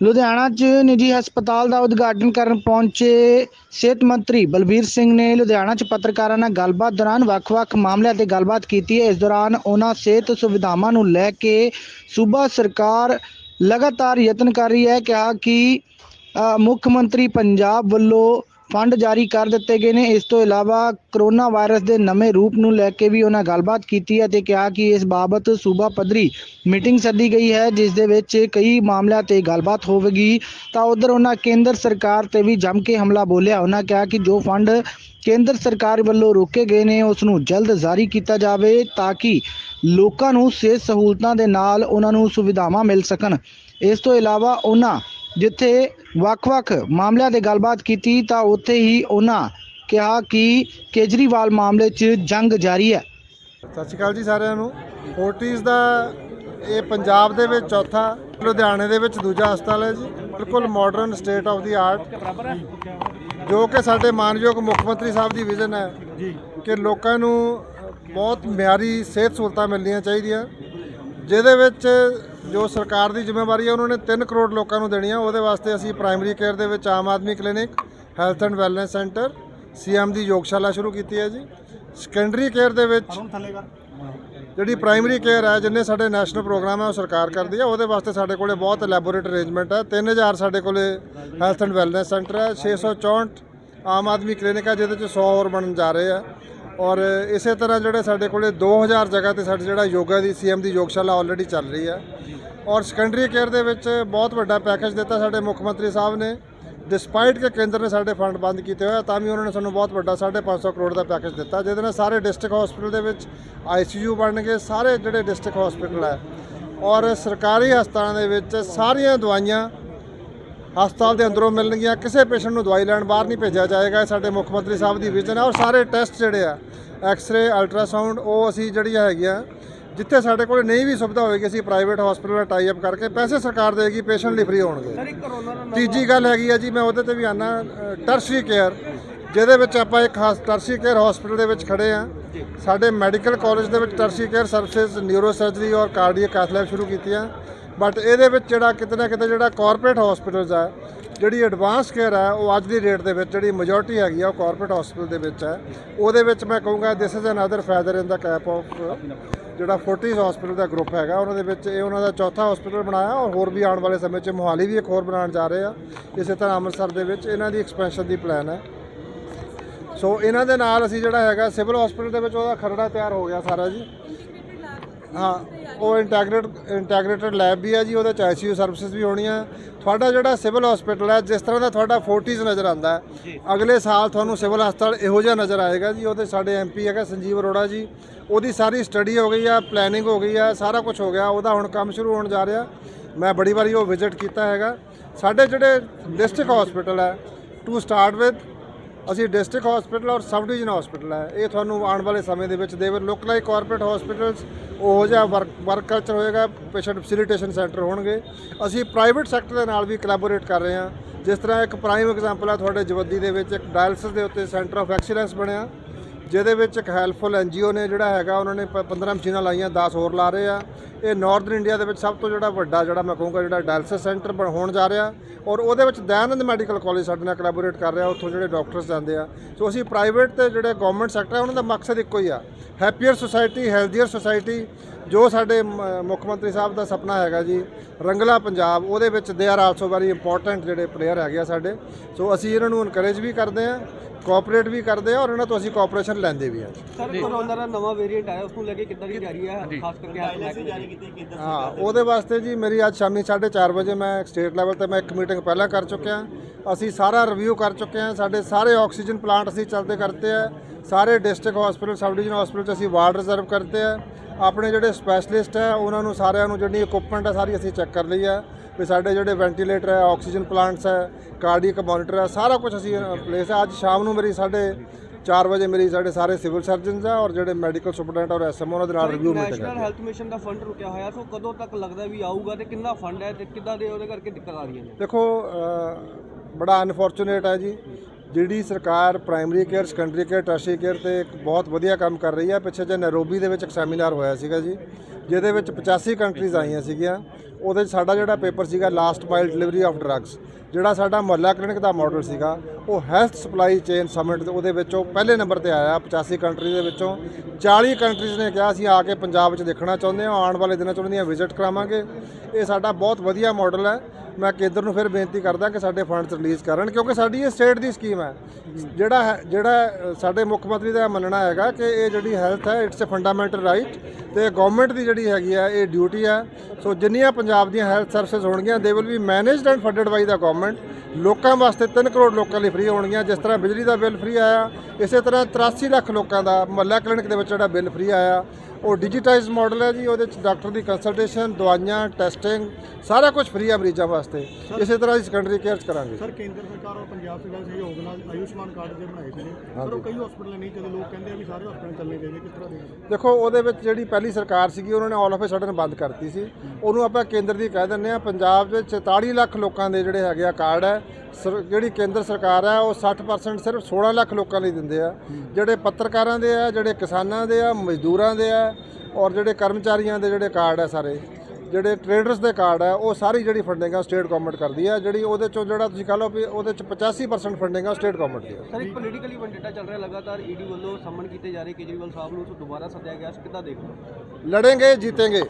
ਲੁਧਿਆਣਾ 'ਚ ਨਿੱਜੀ ਹਸਪਤਾਲ ਦਾ ਉਦਘਾਟਨ ਕਰਨ ਪਹੁੰਚੇ ਸਿਹਤ ਮੰਤਰੀ ਬਲਬੀਰ ਸਿੰਘ ਨੇ ਲੁਧਿਆਣਾ 'ਚ ਪੱਤਰਕਾਰਾਂ ਨਾਲ ਗੱਲਬਾਤ ਦੌਰਾਨ ਵੱਖ-ਵੱਖ ਮਾਮਲਿਆਂ ਤੇ ਗੱਲਬਾਤ ਕੀਤੀ। ਹੈ ਇਸ ਦੌਰਾਨ ਉਹਨਾਂ ਸਿਹਤ ਸੁਵਿਧਾਵਾਂ ਨੂੰ ਲੈ ਕੇ ਸੂਬਾ ਸਰਕਾਰ ਲਗਾਤਾਰ ਯਤਨ ਕਰ ਰਹੀ ਹੈ। ਕਿਹਾ ਕਿ ਮੁੱਖ ਮੰਤਰੀ ਪੰਜਾਬ ਵੱਲੋਂ ਫੰਡ ਜਾਰੀ ਕਰ ਦਿੱਤੇ ਗਏ ਨੇ। ਇਸ ਤੋਂ ਇਲਾਵਾ ਕਰੋਨਾ ਵਾਇਰਸ ਦੇ ਨਵੇਂ ਰੂਪ ਨੂੰ ਲੈ ਕੇ ਵੀ ਉਹਨਾਂ ਗੱਲਬਾਤ ਕੀਤੀ ਹੈ ਤੇ ਕਿਹਾ ਕਿ ਇਸ ਬਾਬਤ ਸੂਬਾ ਪੱਧਰੀ ਮੀਟਿੰਗ ਸੱਦੀ ਗਈ ਹੈ, ਜਿਸ ਦੇ ਵਿੱਚ ਕਈ ਮਾਮਲਿਆਂ ਤੇ ਗੱਲਬਾਤ ਹੋਵੇਗੀ। ਤਾਂ ਉਧਰ ਉਹਨਾਂ ਕੇਂਦਰ ਸਰਕਾਰ ਤੇ ਵੀ ਜੰਮ ਕੇ ਹਮਲਾ ਬੋਲਿਆ। ਉਹਨਾਂ ਕਿਹਾ ਕਿ ਜੋ ਫੰਡ ਕੇਂਦਰ ਸਰਕਾਰ ਵੱਲੋਂ ਰੋਕੇ ਗਏ ਨੇ, ਉਸ ਨੂੰ ਜਲਦ ਜਾਰੀ ਕੀਤਾ ਜਾਵੇ ਤਾਂ ਕਿ ਲੋਕਾਂ ਨੂੰ ਸਿਹਤ ਸਹੂਲਤਾਂ ਦੇ ਨਾਲ ਉਹਨਾਂ ਨੂੰ ਸੁਵਿਧਾਵਾਂ ਮਿਲ ਸਕਣ। ਇਸ ਤੋਂ ਇਲਾਵਾ ਉਹਨਾਂ ਜਿੱਥੇ ਵੱਖ-ਵੱਖ ਮਾਮਲਿਆਂ ਤੇ ਗੱਲਬਾਤ ਕੀਤੀ ਤਾਂ ਉੱਥੇ ਹੀ ਉਹਨਾਂ ਕਿਹਾ ਕਿ ਕੇਜਰੀਵਾਲ ਮਾਮਲੇ 'ਚ ਜੰਗ ਜਾਰੀ ਹੈ। ਸਤਿ ਸ਼੍ਰੀ ਅਕਾਲ ਜੀ ਸਾਰਿਆਂ ਨੂੰ। ਫੋਰਟਿਸ ਦਾ ਇਹ ਪੰਜਾਬ ਦੇ ਵਿੱਚ ਚੌਥਾ ਲੁਧਿਆਣੇ ਦੇ ਵਿੱਚ ਦੂਜਾ ਹਸਪਤਾਲ ਹੈ ਜੀ। ਬਿਲਕੁਲ modern state of the art ਜੋ ਕਿ ਸਾਡੇ ਮਾਨਯੋਗ ਮੁੱਖ ਮੰਤਰੀ ਸਾਹਿਬ ਦੀ ਵਿਜ਼ਨ ਹੈ ਕਿ ਲੋਕਾਂ ਨੂੰ ਬਹੁਤ ਮਿਆਰੀ ਸਿਹਤ ਸਹੂਲਤਾਂ ਮਿਲਣੀਆਂ ਚਾਹੀਦੀਆਂ। ਜਿਹਦੇ ਵਿੱਚ ਜੋ ਸਰਕਾਰ ਦੀ ਜ਼ਿੰਮੇਵਾਰੀ ਹੈ ਉਹਨਾਂ ਨੇ 3 ਕਰੋੜ ਲੋਕਾਂ ਨੂੰ ਦੇਣੀ ਹੈ ਉਹਦੇ ਵਾਸਤੇ ਅਸੀਂ ਪ੍ਰਾਇਮਰੀ ਕੇਅਰ ਦੇ ਵਿੱਚ Aam Aadmi clinic health and wellness centre CM ਦੀ ਯੋਗਸ਼ਾਲਾ ਸ਼ੁਰੂ ਕੀਤੀ ਹੈ ਜੀ। ਸੈਕੰਡਰੀ ਕੇਅਰ ਦੇ ਵਿੱਚ ਜਿਹੜੀ ਪ੍ਰਾਇਮਰੀ ਕੇਅਰ ਹੈ ਜਿੰਨੇ ਸਾਡੇ ਨੈਸ਼ਨਲ ਪ੍ਰੋਗਰਾਮ ਹੈ ਉਹ ਸਰਕਾਰ ਕਰਦੀ ਹੈ। ਉਹਦੇ ਵਾਸਤੇ ਸਾਡੇ ਕੋਲੇ ਬਹੁਤ ਐਲੈਬੋਰੇਟ ਅਰੇਂਜਮੈਂਟ ਹੈ। 3000 ਸਾਡੇ ਕੋਲੇ ਹੈਲਥ ਐਂਡ ਵੈਲਨੈਸ ਸੈਂਟਰ ਹੈ। 664 ਆਮ ਆਦਮੀ ਕਲੀਨਿਕ ਹੈ ਜਿਹਦੇ ਚ 100 ਹੋਰ ਬਣਨ ਜਾ ਰਹੇ ਆ। ਔਰ ਇਸੇ ਤਰ੍ਹਾਂ ਜਿਹੜੇ ਸਾਡੇ ਕੋਲੇ 2000 ਜਗ੍ਹਾ ਤੇ ਸਾਡੇ ਜਿਹੜਾ ਯੋਗਾ ਦੀ ਸੀਐਮ ਦੀ ਯੋਗਸ਼ਾਲਾ ਆਲਰੇਡੀ ਚੱਲ ਰਹੀ ਹੈ। ਔਰ ਸੈਕੰਡਰੀ ਕੇਅਰ ਦੇ ਵਿੱਚ ਬਹੁਤ ਵੱਡਾ ਪੈਕੇਜ ਦਿੱਤਾ ਸਾਡੇ ਮੁੱਖ ਮੰਤਰੀ ਸਾਹਿਬ ਨੇ। ਡਿਸਪਾਈਟ ਕਿ ਕੇਂਦਰ ਨੇ ਸਾਡੇ ਫੰਡ ਬੰਦ ਕੀਤੇ ਹੋਏ ਆ, ਤਾਂ ਵੀ ਉਹਨਾਂ ਨੇ ਸਾਨੂੰ ਬਹੁਤ ਵੱਡਾ 550 ਕਰੋੜ ਦਾ ਪੈਕੇਜ ਦਿੱਤਾ, ਜਿਹਦੇ ਨਾਲ ਸਾਰੇ ਡਿਸਟ੍ਰਿਕਟ ਹਸਪੀਟਲ ਦੇ ਵਿੱਚ ਆਈਸੀਯੂ ਬਣਨਗੇ ਸਾਰੇ ਜਿਹੜੇ ਡਿਸਟ੍ਰਿਕਟ ਹਸਪੀਟਲ ਹੈ। ਔਰ ਸਰਕਾਰੀ ਹਸਪਤਾਲਾਂ ਦੇ ਵਿੱਚ ਸਾਰੀਆਂ ਦਵਾਈਆਂ ਹਸਪਤਾਲ ਦੇ ਅੰਦਰੋਂ ਮਿਲਣਗੀਆਂ। ਕਿਸੇ ਪੇਸ਼ੈਂਟ ਨੂੰ ਦਵਾਈ ਲੈਣ ਬਾਹਰ ਨਹੀਂ ਭੇਜਿਆ ਜਾਏਗਾ ਇਹ ਸਾਡੇ ਮੁੱਖ ਮੰਤਰੀ ਸਾਹਿਬ ਦੀ ਵਿਜ਼ਨ ਹੈ ਔਰ ਸਾਰੇ ਟੈਸਟ ਜਿਹੜੇ ਆ ਐਕਸ-ਰੇ ਅਲਟਰਾਸਾਊਂਡ ਉਹ ਅਸੀਂ ਜਿਹੜੀਆਂ ਹੈਗੀਆਂ ਜਿੱਥੇ ਸਾਡੇ ਕੋਲ ਨਹੀਂ ਵੀ ਸੁਵਿਧਾ ਹੋਏਗੀ ਅਸੀਂ ਪ੍ਰਾਈਵੇਟ ਹਸਪੀਟਲ ਨਾਲ ਟਾਈ ਅਪ ਕਰਕੇ ਪੈਸੇ ਸਰਕਾਰ ਦੇਗੀ ਪੇਸ਼ੈਂਟ ਲਈ ਫ੍ਰੀ ਹੋਣਗੇ। ਤੀਜੀ ਗੱਲ ਹੈਗੀ ਆ ਜੀ ਮੈਂ ਉਹਦੇ ਤੇ ਵੀ ਆਨਾ ਟਰਸ਼ਰੀ ਕੇਅਰ ਜਿਹਦੇ ਵਿੱਚ ਆਪਾਂ ਇੱਕ ਟਰਸ਼ਰੀ ਕੇਅਰ ਹਸਪੀਟਲ ਦੇ ਵਿੱਚ ਖੜੇ ਆ। ਸਾਡੇ ਮੈਡੀਕਲ ਕਾਲਜ ਦੇ ਵਿੱਚ tertiary care services neuro surgery ਔਰ ਕਾਰਡੀਅਕ ਕੈਥਲੈਬ ਸ਼ੁਰੂ ਕੀਤੀਆਂ। ਬਟ ਇਹਦੇ ਵਿੱਚ ਜਿਹੜਾ ਕਿਤੇ ਨਾ ਕਿਤੇ ਜਿਹੜਾ ਕਾਰਪੋਰੇਟ ਹਸਪੀਟਲਸ ਆ, ਜਿਹੜੀ ਐਡਵਾਂਸ ਕੇਅਰ ਹੈ ਉਹ ਅੱਜ ਦੀ ਰੇਟ ਦੇ ਵਿੱਚ ਜਿਹੜੀ ਮੈਜੋਰਟੀ ਹੈਗੀ ਆ, ਉਹ ਕਾਰਪੋਰੇਟ ਹਸਪੀਟਲ ਦੇ ਵਿੱਚ ਹੈ ਉਹਦੇ ਵਿੱਚ ਮੈਂ ਕਹੂੰਗਾ this is another feather in the cap of ਜਿਹੜਾ ਫੋਰਟਿਸ ਹਸਪੀਟਲ ਦਾ ਗਰੁੱਪ ਹੈਗਾ, ਉਹਨਾਂ ਦੇ ਵਿੱਚ ਇਹ ਉਹਨਾਂ ਦਾ ਚੌਥਾ ਹਸਪੀਟਲ ਬਣਾਇਆ ਔਰ ਹੋਰ ਵੀ ਆਉਣ ਵਾਲੇ ਸਮੇਂ 'ਚ ਮੋਹਾਲੀ ਵੀ ਇੱਕ ਹੋਰ ਬਣਾਉਣ ਜਾ ਰਹੇ ਆ। ਇਸੇ ਤਰ੍ਹਾਂ ਅੰਮ੍ਰਿਤਸਰ ਦੇ ਵਿੱਚ ਇਹਨਾਂ ਦੀ ਐਕਸਪੈਂਸ਼ਨ ਦੀ ਪਲਾਨ ਹੈ। ਸੋ ਇਹਨਾਂ ਦੇ ਨਾਲ ਅਸੀਂ ਜਿਹੜਾ ਹੈਗਾ ਸਿਵਲ ਹਸਪੀਟਲ ਦੇ ਵਿੱਚ ਉਹਦਾ ਖਰੜਾ ਤਿਆਰ ਹੋ ਗਿਆ ਸਾਰਾ ਜੀ। ਹਾਂ ਉਹ ਇੰਟੈਗਰੇਟ ਇੰਟੈਗਰੇਟਡ ਲੈਬ ਵੀ ਹੈ ਜੀ ਉਹਦੇ ਚ ਆਈਸੀਯੂ ਸਰਵਿਸਿਜ਼ ਵੀ ਹੋਣੀਆਂ। ਤੁਹਾਡਾ ਜਿਹੜਾ ਸਿਵਲ ਹਸਪੀਟਲ ਹੈ ਜਿਸ ਤਰ੍ਹਾਂ ਦਾ ਤੁਹਾਡਾ ਫੋਰਟੀਜ਼ ਨਜ਼ਰ ਆਉਂਦਾ ਹੈ ਅਗਲੇ ਸਾਲ ਤੁਹਾਨੂੰ ਸਿਵਲ ਹਸਪਤਾਲ ਇਹੋ ਜਿਹਾ ਨਜ਼ਰ ਆਏਗਾ ਜੀ ਉਹਦੇ ਸਾਡੇ ਐਮਪੀ ਹੈਗਾ ਸੰਜੀਵ ਅਰੋੜਾ ਜੀ ਉਹਦੀ ਸਾਰੀ ਸਟੱਡੀ ਹੋ ਗਈ ਆ ਪਲੈਨਿੰਗ ਹੋ ਗਈ ਆ ਸਾਰਾ ਕੁਝ ਹੋ ਗਿਆ ਉਹਦਾ ਹੁਣ ਕੰਮ ਸ਼ੁਰੂ ਹੋਣ ਜਾ ਰਿਹਾ। ਮੈਂ ਬੜੀ ਵਾਰੀ ਉਹ ਵਿਜ਼ਿਟ ਕੀਤਾ ਹੈਗਾ। ਸਾਡੇ ਜਿਹੜੇ ਡਿਸਟ੍ਰਿਕਟ ਹਸਪੀਟਲ ਹੈ ਟੂ ਸਟਾਰਟ ਵਿਦ ਅਸੀਂ ਡਿਸਟ੍ਰਿਕਟ ਹਸਪੀਟਲ ਔਰ ਸਬ ਡਿਵੀਜ਼ਨ ਹਸਪੀਟਲ ਹੈ। ਇਹ ਤੁਹਾਨੂੰ ਆਉਣ ਵਾਲੇ ਸਮੇਂ ਦੇ ਵਿੱਚ they will look like corporate hospitals ਉਹੋ ਜਿਹਾ ਵਰਕ ਵਰਕ ਕਲਚਰ ਹੋਏਗਾ ਪੇਸ਼ੈਂਟ ਫੈਸਿਲਿਟੇਸ਼ਨ ਸੈਂਟਰ ਹੋਣਗੇ। ਅਸੀਂ ਪ੍ਰਾਈਵੇਟ ਸੈਕਟਰ ਦੇ ਨਾਲ ਵੀ ਕੋਲੈਬੋਰੇਟ ਕਰ ਰਹੇ ਹਾਂ। ਜਿਸ ਤਰ੍ਹਾਂ ਇੱਕ ਪ੍ਰਾਈਮ ਐਗਜ਼ਾਮਪਲ ਹੈ ਤੁਹਾਡੇ ਜਵੱਦੀ ਦੇ ਵਿੱਚ ਇੱਕ ਡਾਇਲਸਿਸ ਦੇ ਉੱਤੇ ਸੈਂਟਰ ਆਫ ਐਕਸੀਲੈਂਸ ਬਣਿਆ। ਜਿਹਦੇ ਵਿੱਚ ਇੱਕ ਹੈਲਪਫੁਲ ਐਨਜੀਓ ਨੇ ਜਿਹੜਾ ਹੈਗਾ, ਉਹਨਾਂ ਨੇ ਪ- 15 ਮਸ਼ੀਨਾਂ ਲਾਈਆਂ 10 ਹੋਰ ਲਾ ਰਹੇ ਆ। ਇਹ ਨਾਰਥਰਨ ਇੰਡੀਆ ਦੇ ਵਿੱਚ ਸਭ ਤੋਂ ਜਿਹੜਾ ਵੱਡਾ ਜਿਹੜਾ ਮੈਂ ਕਹੂੰਗਾ ਜਿਹੜਾ ਡਾਇਲਸਿਸ ਸੈਂਟਰ ਬਣ ਹੋਣ ਜਾ ਰਿਹਾ। ਔਰ ਉਹਦੇ ਵਿੱਚ ਦਇਆਨੰਦ ਮੈਡੀਕਲ ਕਾਲਜ ਸਾਡੇ ਨਾਲ ਕੋਲੈਬੋਰੇਟ ਕਰ ਰਿਹਾ, ਉੱਥੋਂ ਜਿਹੜੇ ਡਾਕਟਰਸ ਜਾਂਦੇ ਆ। ਸੋ ਅਸੀਂ ਪ੍ਰਾਈਵੇਟ ਤੇ ਜਿਹੜੇ ਗਵਰਨਮੈਂਟ ਸੈਕਟਰ ਹੈ ਉਹਨਾਂ ਦਾ ਮਕਸਦ ਇੱਕੋ ਹੀ ਆ। ਹੈਪੀਅਰ ਸੁਸਾਇਟੀ ਹੈਲਥੀਅਰ ਸੁਸਾਇਟੀ ਜੋ ਸਾਡੇ ਮ- ਮੁੱਖ ਮੰਤਰੀ ਸਾਹਿਬ ਦਾ ਸੁਪਨਾ ਹੈਗਾ ਜੀ ਰੰਗਲਾ ਪੰਜਾਬ ਉਹਦੇ ਵਿੱਚ they are also very important ਜਿਹੜੇ ਪਲੇਅਰ ਹੈਗੇ ਆ ਸਾਡੇ। ਸੋ ਅਸੀਂ ਇਹਨਾਂ ਨੂੰ ਇਨਕਰੇਜ ਵੀ ਕਰਦੇ ਆ ਕੋਆਪਰੇਟ ਵੀ ਕਰਦੇ ਆ ਔਰ ਇਹਨਾਂ ਤੋਂ ਅਸੀਂ ਕੋਆਪਰੇਸ਼ਨ ਲੈਂਦੇ ਵੀ ਆ ਸਰ ਕੋਰੋਨਾ ਦਾ ਨਵਾਂ ਵੇਰੀਐਂਟ ਆਇਆ ਉਸ ਨੂੰ ਲੈ ਕੇ ਕਿੱਦਾਂ ਦੀ ਤਿਆਰੀ ਹੈ ਖਾਸ ਕਰਕੇ ਹਾਂ ਉਹਦੇ ਵਾਸਤੇ ਜੀ ਮੇਰੀ ਅੱਜ ਸ਼ਾਮੀ 4:30 ਵਜੇ ਮੈਂ ਸਟੇਟ ਲੈਵਲ ਤੇ ਮੈਂ ਇੱਕ ਮੀਟਿੰਗ ਪਹਿਲਾਂ ਕਰ ਚੁੱਕਿਆ। ਅਸੀਂ ਸਾਰਾ ਰਿਵਿਊ ਕਰ ਚੁੱਕੇ ਹਾਂ ਸਾਡੇ ਸਾਰੇ ਆਕਸੀਜਨ ਪਲਾਂਟ ਅਸੀਂ ਚੱਲਦੇ ਕਰਤੇ ਆ। ਸਾਰੇ district hospital sub division hospital 'ਚ ਅਸੀਂ ਵਾਰਡ ਰਿਜ਼ਰਵ ਕਰਤੇ ਆ। ਆਪਣੇ ਜਿਹੜੇ ਸਪੈਸ਼ਲਿਸਟ ਹੈ ਉਹਨਾਂ ਨੂੰ ਸਾਰਿਆਂ ਨੂੰ ਜਿਹੜੀ ਇਕਵਿਪਮੈਂਟ ਹੈ ਸਾਰੀ ਅਸੀਂ ਚੈੱਕ ਕਰ ਲਈ ਹੈ। ਵੀ ਸਾਡੇ ਜਿਹੜੇ ਵੈਂਟੀਲੇਟਰ ਹੈ ਆਕਸੀਜਨ ਪਲਾਂਟਸ ਹੈ ਕਾਰਡੀਅਕ ਮੋਨੀਟਰ ਹੈ ਸਾਰਾ ਕੁਝ ਅਸੀਂ ਪਲੇਸ ਹੈ। ਅੱਜ ਸ਼ਾਮ ਨੂੰ ਮੇਰੀ ਸਾਡੇ 4 ਵਜੇ ਮੇਰੀ ਸਾਡੇ ਸਾਰੇ ਸਿਵਲ ਸਰਜਨਸ ਆ ਔਰ ਜਿਹੜੇ ਮੈਡੀਕਲ ਸੁਪਰਡੈਂਟ ਔਰ ਐਸਐਮ ਉਹਨਾਂ ਦੇ ਨਾਲ ਰਿਵਿਊ ਮੀਟਿੰਗ ਨੈਸ਼ਨਲ ਹੈ। ਹੈਲਥ ਮਿਸ਼ਨ ਦਾ ਫੰਡ ਰੁਕਿਆ ਹੋਇਆ ਸੋ ਕਦੋਂ ਤੱਕ ਲੱਗਦਾ ਵੀ ਆਊਗਾ ਤੇ ਕਿੰਨਾ ਫੰਡ ਹੈ ਤੇ ਕਿੱਦਾਂ ਦੇ ਉਹਦੇ ਕਰਕੇ ਦਿੱਕਤ ਆ ਰਹੀਆਂ ਨੇ? ਦੇਖੋ ਬੜਾ ਅਨਫੋਰਚੂਨੇਟ ਹੈ ਜੀ। ਜਿਹੜੀ ਸਰਕਾਰ primary care secondary care tertiary care ਤੇ ਇੱਕ ਬਹੁਤ ਵਧੀਆ ਕੰਮ ਕਰ ਰਹੀ ਹੈ ਪਿੱਛੇ ਜੇ ਨੈਰੋਬੀ ਦੇ ਵਿੱਚ ਇੱਕ ਸੈਮੀਨਾਰ ਹੋਇਆ ਸੀਗਾ ਜੀ, ਜਿਹਦੇ ਵਿੱਚ 85 ਕੰਟਰੀਜ਼ ਆਈਆਂ ਸੀਗੀਆਂ, ਉਹਦੇ 'ਚ ਸਾਡਾ ਜਿਹੜਾ ਪੇਪਰ ਸੀਗਾ last mile delivery of drugs ਜਿਹੜਾ ਸਾਡਾ ਮੁਹੱਲਾ ਕਲੀਨਿਕ ਦਾ ਮਾਡਲ ਸੀਗਾ, ਉਹ ਹੈਲਥ ਸਪਲਾਈ ਚੇਨ ਸਮਿਟ ਦੇ ਉਹਦੇ ਵਿੱਚੋਂ ਪਹਿਲੇ ਨੰਬਰ ਤੇ ਆਇਆ 85 ਕੰਟਰੀ ਦੇ ਵਿੱਚੋਂ। 40 ਕੰਟਰੀਜ਼ ਨੇ ਕਿਹਾ ਅਸੀਂ ਆ ਕੇ ਪੰਜਾਬ ਵਿੱਚ ਦੇਖਣਾ ਚਾਹੁੰਦੇ ਹਾਂ, ਆਉਣ ਵਾਲੇ ਦਿਨਾਂ 'ਚ ਉਹਨਾਂ ਦੀਆਂ ਵਿਜ਼ਿਟ ਕਰਾਵਾਂਗੇ। ਇਹ ਸਾਡਾ ਬਹੁਤ ਵਧੀਆ ਮਾਡਲ ਹੈ। ਮੈਂ ਕੇਂਦਰ ਨੂੰ ਫਿਰ ਬੇਨਤੀ ਕਰਦਾ ਕਿ ਸਾਡੇ ਫੰਡਸ ਰਿਲੀਜ਼ ਕਰਨ, ਕਿਉਂਕਿ ਸਾਡੀ ਇਹ ਸਟੇਟ ਦੀ ਸਕੀਮ ਹੈ। ਜਿਹੜਾ ਹੈ- ਜਿਹੜਾ ਸਾਡੇ ਮੁੱਖ ਮੰਤਰੀ ਦਾ ਮੰਨਣਾ ਹੈਗਾ ਕਿ ਇਹ ਜਿਹੜੀ ਹੈਲਥ ਹੈ ਇਟਸ ਅ ਫੰਡਾਮੈਂਟਲ ਰਾਈਟ ਤੇ ਗਵਰਨਮੈਂਟ ਦੀ ਜਿਹੜੀ ਹੈਗੀ ਹੈ, ਇਹ ਡਿਊਟੀ ਹੈ। ਸੋ ਜਿੰਨੀਆਂ ਪੰਜਾਬ ਦੀਆਂ ਹੈਲਥ ਸਰਵਿਸਿਜ਼ ਹੋਣਗੀਆਂ they will be managed and funded by the government ਲੋਕਾਂ ਵਾਸਤੇ 3 ਕਰੋੜ ਲੋਕਾਂ ਲਈ ਫ੍ਰੀ ਹੋਣਗੀਆਂ, ਜਿਸ ਤਰ੍ਹਾਂ ਬਿਜਲੀ ਦਾ ਬਿੱਲ ਫ੍ਰੀ ਆਇਆ, ਇਸੇ ਤਰ੍ਹਾਂ 83 ਲੱਖ ਲੋਕਾਂ ਦਾ ਮੁਹੱਲਾ ਕਲੀਨਿਕ ਦੇ ਵਿੱਚ ਜਿਹੜਾ ਬਿੱਲ ਫ੍ਰੀ ਆਇਆ ਉਹ ਡਿਜੀਟਾਈਜ਼ਡ ਮਾਡਲ ਹੈ ਜੀ ਉਹਦੇ ਵਿੱਚ ਡਾਕਟਰ ਦੀ ਕੰਸਲਟੇਸ਼ਨ ਦਵਾਈਆਂ ਟੈਸਟਿੰਗ ਸਾਰਾ ਕੁਝ ਫ੍ਰੀ ਹੈ ਮਰੀਜ਼ਾਂ ਵਾਸਤੇ। ਇਸੇ ਤਰ੍ਹਾਂ ਅਸੀਂ ਸੈਕੰਡਰੀ ਕੇਅਰ 'ਚ ਕਰਾਂਗੇ। ਸਰ ਕੇਂਦਰ ਸਰਕਾਰ ਔਰ ਪੰਜਾਬ ਸਰਕਾਰ ਸਹਿਯੋਗ ਨਾਲ ਆਯੁਸ਼ਮਾਨ ਕਾਰਡ ਦੇ ਬਣਾਏ ਸੀਗੇ ਪਰ ਉਹ ਕਈ ਹਸਪੀਟਲ ਨਹੀਂ ਚਲੋ ਲੋਕ ਕਹਿੰਦੇ ਆ ਵੀ ਸਾਰੇ ਹਸਪੀਟਲ ਚੱਲਣੇ ਚਾਹੀਦੇ ਕਿਸ ਤਰ੍ਹਾਂ ਦੇ ਦੇਖੋ ਉਹਦੇ ਵਿੱਚ ਜਿਹੜੀ ਪਹਿਲੀ ਸਰਕਾਰ ਸੀਗੀ ਉਹਨਾਂ ਨੇ ਆਲ ਆਫ ਅ ਸਡਨ ਬੰਦ ਕਰਤੀ ਸੀ। ਉਹਨੂੰ ਆਪਾਂ ਕੇਂਦਰ ਦੀ ਕਹਿ ਦਿੰਦੇ ਆ ਪੰਜਾਬ ਵਿੱਚ 44 ਲੱਖ ਲੋਕਾਂ ਦੇ ਜਿਹੜੇ ਹੈਗੇ ਆ ਕਾਰਡ ਹੈ। ਜਿਹੜੀ ਕੇਂਦਰ ਸਰਕਾਰ ਹੈ ਉਹ 60% ਸਿਰਫ 16 ਲੱਖ ਲੋਕਾਂ ਲਈ ਦਿੰਦੇ ਆ। ਜਿਹੜੇ ਪੱਤਰਕਾਰਾਂ ਦੇ ਆ ਜਿਹੜੇ ਕਿਸਾਨਾਂ ਦੇ ਆ ਮਜ਼ਦੂਰਾਂ ਦੇ ਆ ਹੈ ਔਰ ਜਿਹੜੇ ਕਰਮਚਾਰੀਆਂ ਦੇ ਜਿਹੜੇ ਕਾਰਡ ਹੈ ਸਾਰੇ ਜਿਹੜੇ ਟ੍ਰੇਡਰਸ ਦੇ ਕਾਰਡ ਹੈ ਉਹ ਸਾਰੀ ਜਿਹੜੀ ਫੰਡਿੰਗ ਹੈ ਸਟੇਟ ਗਵਰਨਮੈਂਟ ਕਰਦੀ ਹੈ ਜਿਹੜੀ ਉਹਦੇ ਚੋਂ ਜਿਹੜਾ ਤੁਸੀਂ ਕਹ ਲਓ ਵੀ ਉਹਦੇ ਚ 85% ਫੰਡਿੰਗ ਹੈ ਸਟੇਟ ਗਵਰਨਮੈਂਟ ਦੀ ਸਰ ਇੱਕ ਪੋਲੀਟੀਕਲੀ ਵੰਡੇਟਾ ਚੱਲ ਰਿਹਾ ਲਗਾਤਾਰ ਈਡੀ ਵੱਲੋਂ ਸੰਮਨ ਕੀਤੇ ਜਾ ਰਹੇ ਕੇਜਰੀਵਾਲ ਸਾਹਿਬ ਨੂੰ ਦੁਬਾਰਾ ਸੱਦਿਆ ਗਿਆ ਕਿੱਦਾਂ ਦੇਖੋ ਲੜेंगे जीतेंगे